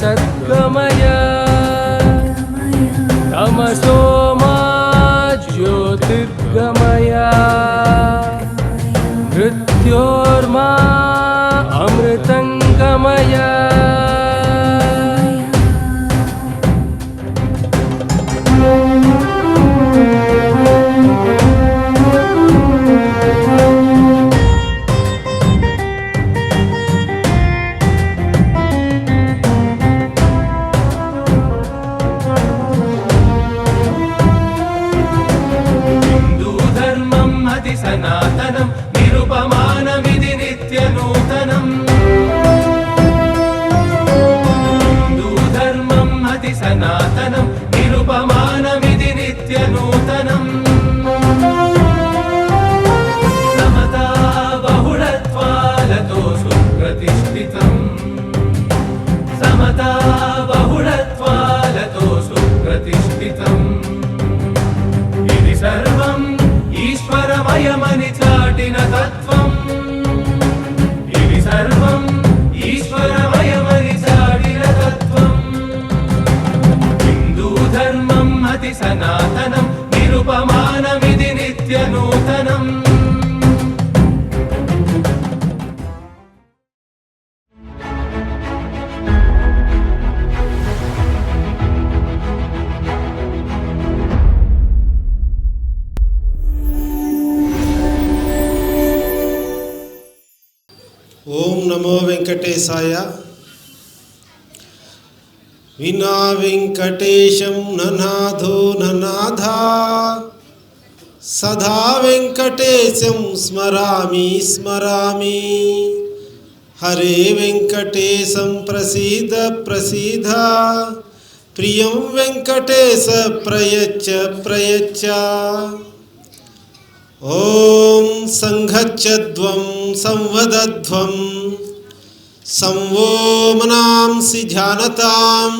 सत సనాతనం నిరుపమానమిది నిత్యను. ధర్మం సనాతనం నిరుపమానమిది నిత్య నూతనం ఓం నమో వెంకటేశాయ. विना वेङ्कटेशं ननाधो ननाधा सदा वेङ्कटेशं स्मरामि स्मरामि। हरे वेङ्कटेशं प्रसीद प्रसीद। प्रियं वेङ्कटेश प्रयच्छ प्रयच्छ। ॐ सङ्घच्छध्वं संवदध्वम्। संवोमनांसि ध्यानताम्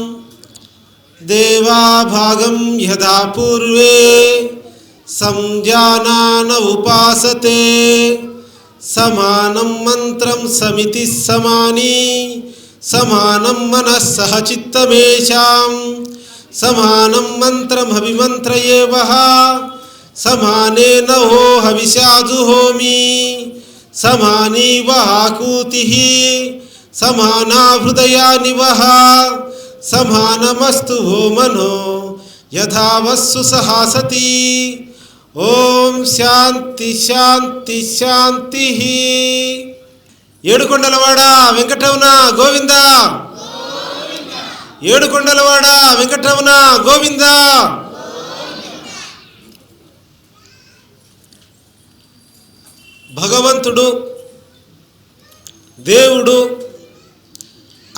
देवाभागं यदा पूर्वे संजानान उपासते समानं मन्त्रं समिति समानी, समानं मनः सहचित्तमेषां समानं मन्त्रमभिमन्त्र एव समाने न हो हविषादुहोमि, समानी वहाकूतिः సమానా హృదయా నివహ సమానమస్తు ఓ మనో యథావస్సు సహాసతి. ఓం శాంతి శాంతి శాంతి. ఏడుకొండలవాడ వెంకటరమణ గోవింద. ఏడుకొండలవాడ వెంకటరమణ గోవింద. భగవంతుడు దేవుడు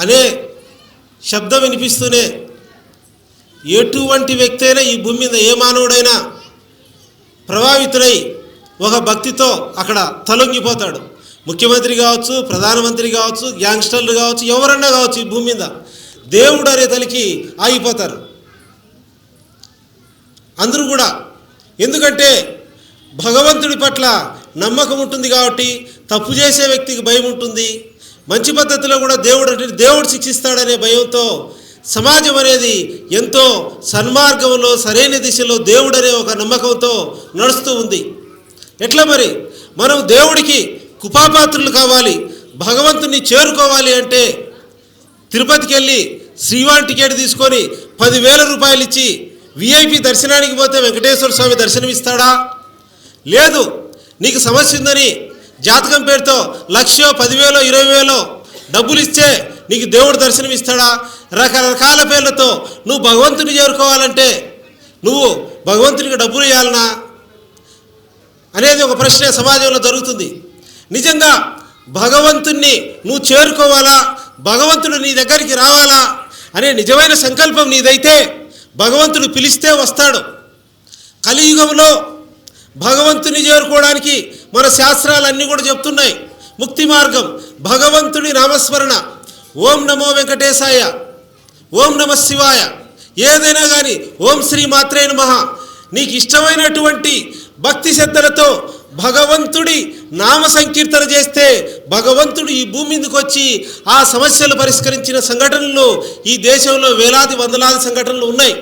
అనే శబ్దం వినిపిస్తూనే ఎటువంటి వ్యక్తి అయినా ఈ భూమి మీద ఏ మానవుడైనా ప్రభావితుడై ఒక భక్తితో అక్కడ తలొంగిపోతాడు. ముఖ్యమంత్రి కావచ్చు ప్రధానమంత్రి కావచ్చు గ్యాంగ్స్టర్లు కావచ్చు ఎవరన్నా కావచ్చు ఈ భూమి మీద దేవుడు అనే తలికి ఆగిపోతారు. అందరూ కూడా ఎందుకంటే భగవంతుడి పట్ల నమ్మకం ఉంటుంది కాబట్టి తప్పు చేసే వ్యక్తికి భయం ఉంటుంది. మంచి పద్ధతిలో కూడా దేవుడు దేవుడు శిక్షిస్తాడనే భయంతో సమాజం అనేది ఎంతో సన్మార్గంలో సరైన దిశలో దేవుడు అనే ఒక నమ్మకంతో నడుస్తూ ఉంది. ఎట్లా మరి? మనం దేవుడికి కుపాపాత్రులు కావాలి భగవంతుని చేరుకోవాలి అంటే తిరుపతికి వెళ్ళి శ్రీవాన్ టికెట్ తీసుకొని పదివేల రూపాయలు ఇచ్చి విఐపి దర్శనానికి పోతే వెంకటేశ్వర స్వామి దర్శనమిస్తాడా? లేదు. నీకు సమస్య ఉందని జాతకం పేరుతో లక్షో పదివేలో ఇరవై వేలో డబ్బులు ఇస్తే నీకు దేవుడు దర్శనం ఇస్తాడా? రకరకాల పేర్లతో నువ్వు భగవంతుని చేరుకోవాలంటే నువ్వు భగవంతునికి డబ్బులు ఇవ్వాలనా అనేది ఒక ప్రశ్న సమాజంలో జరుగుతుంది. నిజంగా భగవంతుణ్ణి నువ్వు చేరుకోవాలా? భగవంతుడు నీ దగ్గరికి రావాలా? అనే నిజమైన సంకల్పం నీదైతే భగవంతుడు పిలిస్తే వస్తాడు. కలియుగంలో భగవంతుని చేరుకోవడానికి మన శాస్త్రాలన్నీ కూడా చెప్తున్నాయి. ముక్తి మార్గం భగవంతుని నామస్మరణ. ఓం నమో వెంకటేశాయ. ఓం నమ శివాయ. ఏదైనా కానీ ఓం శ్రీ మాత్రే మహా నీకు ఇష్టమైనటువంటి భక్తి శ్రద్ధలతో భగవంతుడి నామ సంకీర్తన చేస్తే భగవంతుడు ఈ భూమి మీదకి వచ్చి ఆ సమస్యలు పరిష్కరించిన సంఘటనలు ఈ దేశంలో వేలాది వందలాది సంఘటనలు ఉన్నాయి.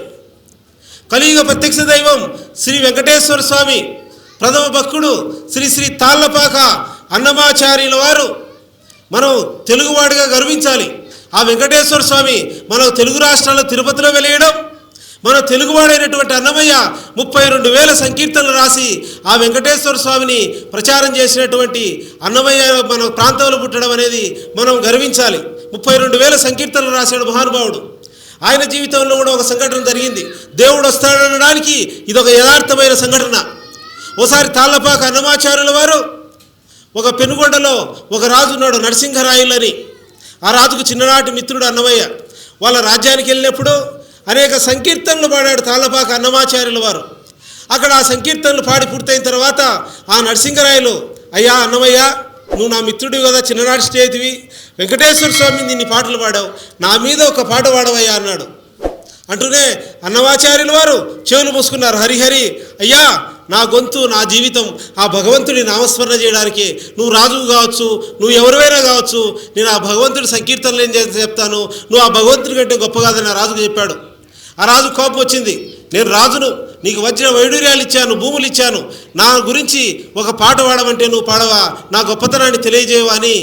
కలియుగ ప్రత్యక్ష దైవం శ్రీ వెంకటేశ్వర స్వామి ప్రథమ భక్తుడు శ్రీ శ్రీ తాళ్ళపాక అన్నమాచార్యుల వారు మనం తెలుగువాడిగా గర్వించాలి. ఆ వెంకటేశ్వర స్వామి మనం తెలుగు రాష్ట్రాల్లో తిరుపతిలో వెలియడం మన తెలుగువాడైనటువంటి అన్నమయ్య ముప్పై రెండు వేల సంకీర్తనలు రాసి ఆ వెంకటేశ్వర స్వామిని ప్రచారం చేసినటువంటి అన్నమయ్య మన ప్రాంతంలో పుట్టడం అనేది మనం గర్వించాలి. ముప్పై రెండు వేల సంకీర్తనలు రాశాడు మహానుభావుడు. ఆయన జీవితంలో కూడా ఒక సంఘటన జరిగింది. దేవుడు వస్తాడనడానికి ఇది ఒక యథార్థమైన సంఘటన. ఓసారి తాళ్ళపాక అన్నమాచార్యుల వారు ఒక పెనుగొండలో ఒక రాజు ఉన్నాడు నరసింహరాయులని. ఆ రాజుకు చిన్ననాటి మిత్రుడు అన్నమయ్య. వాళ్ళ రాజ్యానికి వెళ్ళినప్పుడు అనేక సంకీర్తనలు పాడాడు తాళ్ళపాక అన్నమాచార్యుల వారు. అక్కడ ఆ సంకీర్తనలు పాడి పూర్తయిన తర్వాత ఆ నరసింహరాయలు అయ్యా అన్నమయ్య నువ్వు నా మిత్రుడివి కదా చిన్ననాటి స్నేహితువి వెంకటేశ్వర స్వామి నిన్ని పాటలు పాడావు. నా మీద ఒక పాట పాడవయ్యా అన్నాడు. అంటూనే అన్నమాచార్యుల వారు చెవులు మూసుకున్నారు. హరిహరి అయ్యా నా గొంతు నా జీవితం ఆ భగవంతుడి నామస్మరణ చేయడానికి నువ్వు రాజువు కావచ్చు నువ్వు ఎవరివైనా కావచ్చు నేను ఆ భగవంతుడి సంకీర్తనలు ఏం చేసి చెప్తాను? నువ్వు ఆ భగవంతుడి కంటే గొప్ప కాదని ఆ రాజుకు చెప్పాడు. ఆ రాజు కోపం వచ్చింది. నేను రాజును నీకు వజ్ర వైడూర్యాలు ఇచ్చాను భూములు ఇచ్చాను. నా గురించి ఒక పాట పాడమంటే నువ్వు పాడవా? నా గొప్పతనాన్ని తెలియజేయవా అని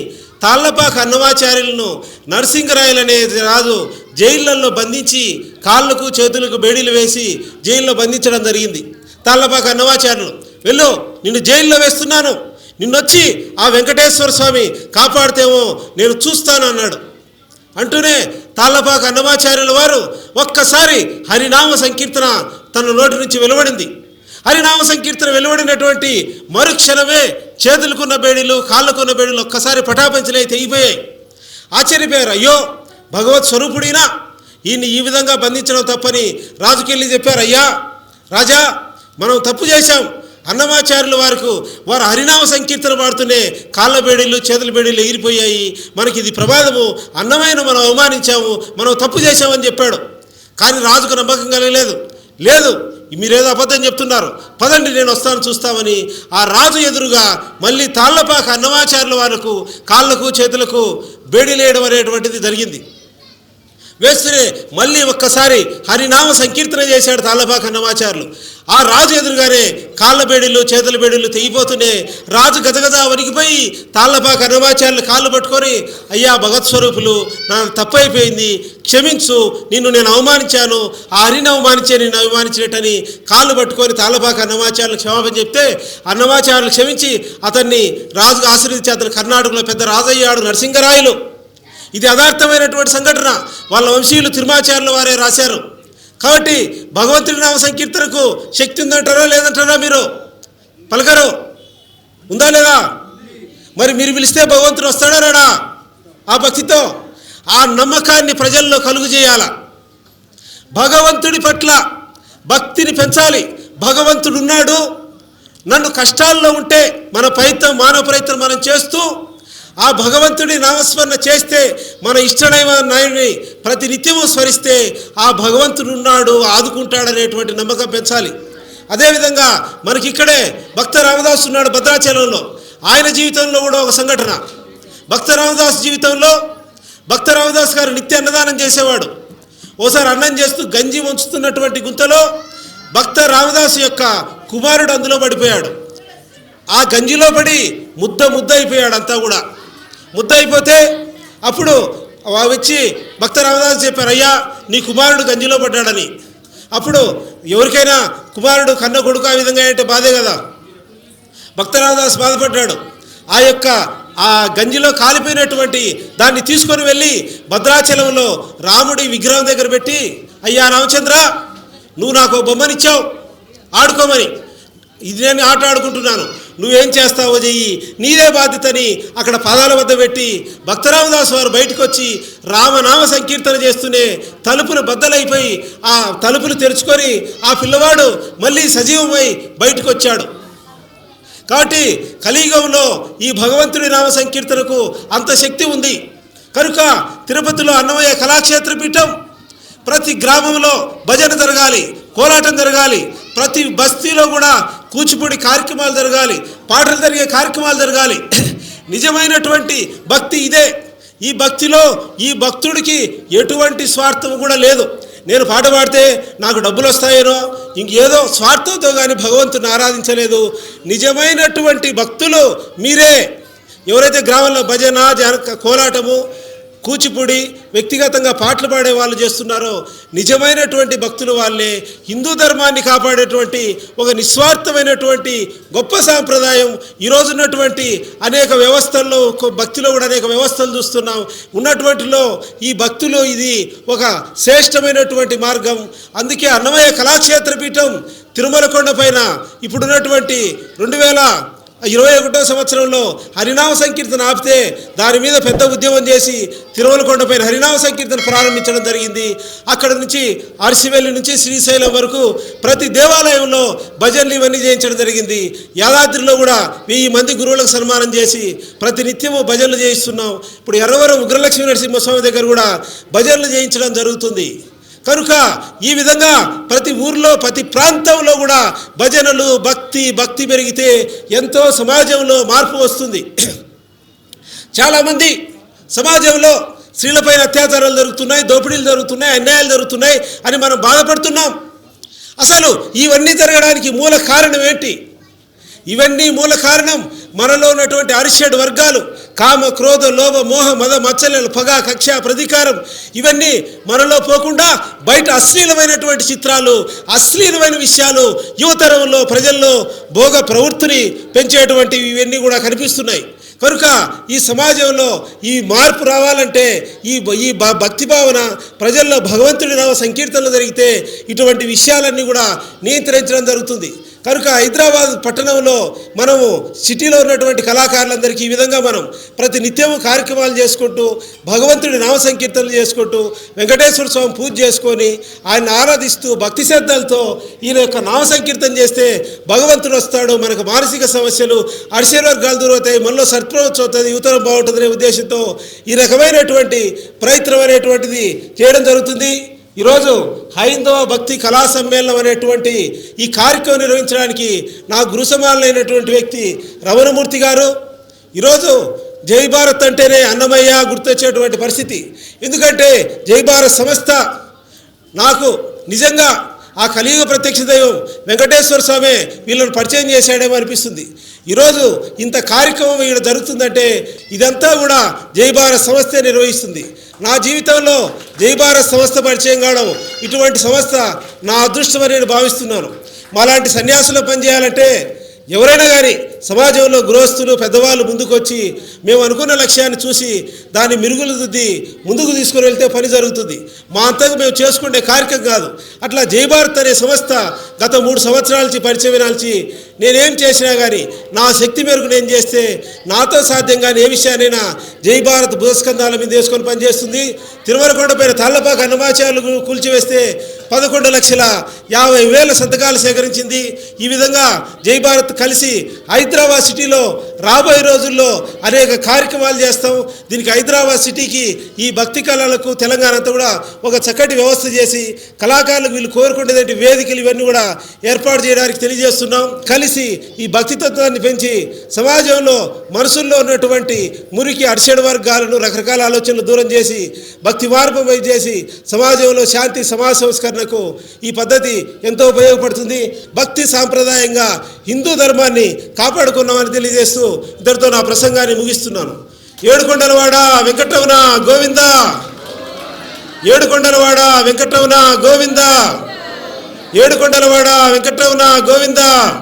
తాళ్ళపాక అన్నమాచార్యులను నరసింహరాయలు అనే రాజు జైళ్ళల్లో బంధించి కాళ్ళకు చేతులకు బేడీలు వేసి జైల్లో బంధించడం జరిగింది. తాళ్ళపాక అన్నమాచార్యులు వెళ్ళు నిన్ను జైల్లో వేస్తున్నాను. నిన్నొచ్చి ఆ వెంకటేశ్వర స్వామి కాపాడితేమో నేను చూస్తాను అన్నాడు. అంటూనే తాళ్ళపాక అన్నమాచార్యుల వారు ఒక్కసారి హరినామ సంకీర్తన తన నోటి నుంచి వెలువడింది. హరినామ సంకీర్తన వెలువడినటువంటి మరుక్షణమే చేతులకున్న బేడీలు కాళ్ళకున్న బేడీలు ఒక్కసారి పటాపంచలై తెగిపోయాయి. ఆశ్చర్యపోయారు అయ్యో భగవత్ స్వరూపుడినా? ఈయన్ని ఈ విధంగా బంధించడం తప్పని రాజుకెళ్ళి చెప్పారు అయ్యా రాజా మనం తప్పు చేశాం. అన్నమాచార్యుల వారికి వారు హరినామ సంకీర్తన పాడుతూనే కాళ్ళ బేడీలు చేతుల బేడీలు ఎగిరిపోయాయి. మనకి ఇది ప్రమాదము. అన్నమైన మనం అవమానించాము. మనం తప్పు చేశామని చెప్పాడు. కానీ రాజుకు నమ్మకం కలగలేదు లేదు. మీరేదో అబద్ధం చెప్తున్నారు. పదండి నేను వస్తాను చూస్తామని ఆ రాజు ఎదురుగా మళ్ళీ తాళ్ళపాక అన్నమాచార్యుల వారికి కాళ్ళకు చేతులకు బేడీలేయడం అనేటువంటిది జరిగింది. వేస్తూనే మళ్ళీ ఒక్కసారి హరినామ సంకీర్తన చేశాడు తాళ్ళపాక అన్నమాచారులు ఆ రాజు ఎదురుగానే కాళ్ళ బేడీలు చేతుల బేడీలు తెగిపోతూనే రాజు గజగజ వణికిపోయి తాళ్ళపాక అన్నమాచార్యులు కాళ్ళు పట్టుకొని అయ్యా భగవత్ స్వరూపులు నా తప్పైపోయింది క్షమించు. నిన్ను నేను అవమానించాను. ఆ హరిని అవమానించే నిన్ను అవమానించినట్టని కాళ్ళు పట్టుకొని తాళ్ళపాక అన్నమాచార్యులు క్షమాపణ చెప్తే అన్నమాచార్యులు క్షమించి అతన్ని రాజుకు ఆశీర్వదించి అతను కర్ణాటకలో పెద్ద రాజయ్యాడు నరసింహరాయలు ఇది యథార్థమైనటువంటి సంఘటన. వాళ్ళ వంశీయులు తిరుమాచార్యుల వారే రాశారు. కాబట్టి భగవంతుడి నామ సంకీర్తనకు శక్తి ఉందంటారా లేదంటారా మీరు? పలకరు. ఉందా లేదా? మరి మీరు పిలిస్తే భగవంతుడు వస్తాడా రాడా? ఆ భక్తితో ఆ నమ్మకాన్ని ప్రజల్లో కలుగు చేయాల. భగవంతుడి పట్ల భక్తిని పెంచాలి. భగవంతుడున్నాడు. నన్ను కష్టాల్లో ఉంటే మన ప్రయత్నం మానవ ప్రయత్నం మనం చేస్తూ ఆ భగవంతుడి నామస్మరణ చేస్తే మన ఇష్టదైవ నాయుడిని ప్రతి నిత్యము స్మరిస్తే ఆ భగవంతుడు ఉన్నాడు ఆదుకుంటాడనేటువంటి నమ్మకం పెంచాలి. అదేవిధంగా మనకి ఇక్కడే భక్త రామదాస్ ఉన్నాడు భద్రాచలంలో. ఆయన జీవితంలో కూడా ఒక సంఘటన. భక్త రామదాస్ జీవితంలో భక్త రామదాస్ గారు నిత్య అన్నదానం చేసేవాడు. ఓసారి అన్నం చేస్తూ గంజి వంచుతున్నటువంటి గుంతలో భక్త రామదాసు యొక్క కుమారుడు అందులో పడిపోయాడు. ఆ గంజిలో పడి ముద్ద ముద్ద అయిపోయాడు అంతా కూడా. ముద్దయిపోతే అప్పుడు వా- వచ్చి భక్త రామదాస్ చెప్పారు అయ్యా నీ కుమారుడు గంజిలో పడ్డాడని. అప్పుడు ఎవరికైనా కుమారుడు కన్న కొడుకు ఆ విధంగా అంటే బాధే కదా? భక్త రామదాస్ బాధపడ్డాడు. ఆ యొక్క ఆ గంజిలో కాలిపోయినటువంటి దాన్ని తీసుకొని వెళ్ళి భద్రాచలంలో రాముడి విగ్రహం దగ్గర పెట్టి అయ్యా రామచంద్ర నువ్వు నాకు బొమ్మనిచ్చావు ఆడుకోమని. ఇది నేను ఆట ఆడుకుంటున్నాను. నువ్వేం చేస్తావో చెయ్యి. నీదే బాధ్యతని అక్కడ పాదాల వద్ద పెట్టి భక్తరామదాస్ వారు బయటకు వచ్చి రామనామ సంకీర్తన చేస్తూనే తలుపులు బద్దలైపోయి ఆ తలుపులు తెరుచుకొని ఆ పిల్లవాడు మళ్ళీ సజీవమై బయటకు వచ్చాడు కాబట్టి కలియుగంలో ఈ భగవంతుడి నామ సంకీర్తనకు అంత శక్తి ఉంది. కనుక తిరుపతిలో అన్నమయ్య కళాక్షేత్ర పీఠం ప్రతి గ్రామంలో భజన జరగాలి కోలాటం జరగాలి ప్రతి బస్తీలో కూడా కూచిపూడి కార్యక్రమాలు జరగాలి పాటలు జరిగే కార్యక్రమాలు జరగాలి. నిజమైనటువంటి భక్తి ఇదే. ఈ భక్తిలో ఈ భక్తుడికి ఎటువంటి స్వార్థం కూడా లేదు. నేను పాట పాడితే నాకు డబ్బులు వస్తాయేనో? ఇంకేదో స్వార్థంతో కానీ భగవంతుని ఆరాధించలేదు. నిజమైనటువంటి భక్తులు మీరే. ఎవరైతే గ్రామంలో భజన జన కోలాటము కూచిపూడి వ్యక్తిగతంగా పాటలు పాడే వాళ్ళు చేస్తున్నారో నిజమైనటువంటి భక్తులు వాళ్ళే హిందూ ధర్మాన్ని కాపాడేటువంటి ఒక నిస్వార్థమైనటువంటి గొప్ప సాంప్రదాయం ఈరోజు ఉన్నటువంటి అనేక వ్యవస్థల్లో భక్తిలో కూడా అనేక వ్యవస్థలు చూస్తున్నాం. ఉన్నటువంటిలో ఈ భక్తులు ఇది ఒక శ్రేష్టమైనటువంటి మార్గం. అందుకే అన్నమయ్య కళాక్షేత్ర పీఠం తిరుమల కొండ పైన ఇప్పుడున్నటువంటి రెండు వేల ఇరవై ఒకటో సంవత్సరంలో హరినామ సంకీర్తన ఆపితే దాని మీద పెద్ద ఉద్యమం చేసి తిరుమలకొండపై హరినామ సంకీర్తన ప్రారంభించడం జరిగింది. అక్కడ నుంచి అరసివెల్లి నుంచి శ్రీశైలం వరకు ప్రతి దేవాలయంలో భజనలు ఇవన్నీ చేయించడం జరిగింది. యాదాద్రిలో కూడా వెయ్యి మంది గురువులకు సన్మానం చేసి ప్రతి నిత్యము భజనలు చేయిస్తున్నాం. ఇప్పుడు ఎర్రవరం ఉగ్రలక్ష్మీ నరసింహస్వామి దగ్గర కూడా భజనలు చేయించడం జరుగుతుంది. కనుక ఈ విధంగా ప్రతి ఊర్లో ప్రతి ప్రాంతంలో కూడా భజనలు భక్తి భక్తి పెరిగితే ఎంతో సమాజంలో మార్పు వస్తుంది. చాలామంది సమాజంలో స్త్రీలపైన అత్యాచారాలు జరుగుతున్నాయి దోపిడీలు జరుగుతున్నాయి అన్యాయాలు జరుగుతున్నాయి అని మనం బాధపడుతున్నాం. అసలు ఇవన్నీ జరగడానికి మూల కారణం ఏంటి? ఇవన్నీ మూల కారణం మనలో ఉన్నటువంటి అరిషడ్ వర్గాలు. కామ క్రోధ లోభ మోహ మద మచ్చలు పగ కక్ష ప్రతీకారం ఇవన్నీ మనలో పోకుండా బయట అశ్లీలమైనటువంటి చిత్రాలు అశ్లీలమైన విషయాలు యువతరంలో ప్రజల్లో భోగ ప్రవృత్తిని పెంచేటువంటివి ఇవన్నీ కూడా కనిపిస్తున్నాయి. కనుక ఈ సమాజంలో ఈ మార్పు రావాలంటే ఈ ఈ భ- భక్తి భావన ప్రజల్లో భగవంతుడి నామ సంకీర్తనలు జరిగితే ఇటువంటి విషయాలన్నీ కూడా నియంత్రించడం జరుగుతుంది. కనుక హైదరాబాద్ పట్టణంలో మనము సిటీలో ఉన్నటువంటి కళాకారులందరికీ ఈ విధంగా మనం ప్రతి నిత్యము కార్యక్రమాలు చేసుకుంటూ భగవంతుడి నామ సంకీర్తనలు చేసుకుంటూ వెంకటేశ్వర స్వామి పూజ చేసుకొని ఆయన ఆరాధిస్తూ భక్తి శ్రద్ధలతో ఈయన యొక్క నామ సంకీర్తన చేస్తే భగవంతుడు వస్తాడు. మనకు మానసిక సమస్యలు అరిశవర్గాలు దూరవుతాయి మనలో సత్ప్రవృత్తి అవుతుంది యువతరం బాగుంటుందనే ఉద్దేశంతో ఈ రకమైనటువంటి ప్రయత్నం అనేటువంటిది చేయడం జరుగుతుంది. ఈరోజు హైందవ భక్తి కళా సమ్మేళనం అనేటువంటి ఈ కార్యక్రమం నిర్వహించడానికి నా గురు సమానులైనటువంటి వ్యక్తి రమణమూర్తి గారు. ఈరోజు జై భారత్ అంటేనే అన్నమయ్య గుర్తొచ్చేటువంటి పరిస్థితి. ఎందుకంటే జై భారత్ సంస్థ నాకు నిజంగా ఆ కలియుగ ప్రత్యక్ష దైవం వెంకటేశ్వర స్వామి వీళ్ళని పరిచయం చేశాడేమో అనిపిస్తుంది. ఈరోజు ఇంత కార్యక్రమం ఇక్కడ జరుగుతుందంటే ఇదంతా కూడా జైభారత్ సంస్థ నిర్వహిస్తుంది. నా జీవితంలో జైభారత్ సంస్థ పరిచయం కావడం ఇటువంటి సంస్థ నా అదృష్టమని నేను భావిస్తున్నాను. మాలాంటి సన్యాసులు పనిచేయాలంటే ఎవరైనా కానీ సమాజంలో గృహస్థులు పెద్దవాళ్ళు ముందుకొచ్చి మేము అనుకున్న లక్ష్యాన్ని చూసి దాన్ని మిరుగులు దిద్ది ముందుకు తీసుకుని వెళ్తే పని జరుగుతుంది. మా అంతగా మేము చేసుకునే కార్యక్రమం కాదు. అట్లా జయభారత్ అనే సంస్థ గత మూడు సంవత్సరాల నుంచి పరిచయం నాల్చి నేనేం చేసినా కానీ నా శక్తి మేరకు నేను చేస్తే నాతో సాధ్యం కానీ ఏ విషయానైనా జై భారత్ భూస్కంధాల మీద వేసుకొని పనిచేస్తుంది. తిరుమలకొండపైన తాళ్ళపాక అన్నమాచార్యులు కూల్చివేస్తే పదకొండు లక్షల యాభై వేల సంతకాలు సేకరించింది. ఈ విధంగా జై భారత్ కలిసి హైదరాబాద్ సిటీలో రాబోయే రోజుల్లో అనేక కార్యక్రమాలు చేస్తాం. దీనికి హైదరాబాద్ సిటీకి ఈ భక్తి కళలకు తెలంగాణ అంతా కూడా ఒక చక్కటి వ్యవస్థ చేసి కళాకారులకు వీళ్ళు కోరుకునేటువంటి వేదికలు ఇవన్నీ కూడా ఏర్పాటు చేయడానికి తెలియజేస్తున్నాం. కలిసి ఈ భక్తి తత్వాన్ని పెంచి సమాజంలో మనసుల్లో ఉన్నటువంటి మురికి అరిషడ్ వర్గాలను రకరకాల ఆలోచనలు దూరం చేసి భక్తి మార్పు చేసి సమాజంలో శాంతి సమాజ సంస్కరణకు ఈ పద్ధతి ఎంతో ఉపయోగపడుతుంది. భక్తి సాంప్రదాయంగా హిందూ ధర్మాన్ని కాపాడుకున్నామని తెలియజేస్తూ ఇద్దరితో నా ప్రసంగాన్ని ముగిస్తున్నాను. ఏడుకొండలవాడ వెంకటరమణ గోవింద. ఏడుకొండలవాడ వెంకటరమణ గోవింద. ఏడుకొండలవాడ వెంకటరమణ గోవిందా.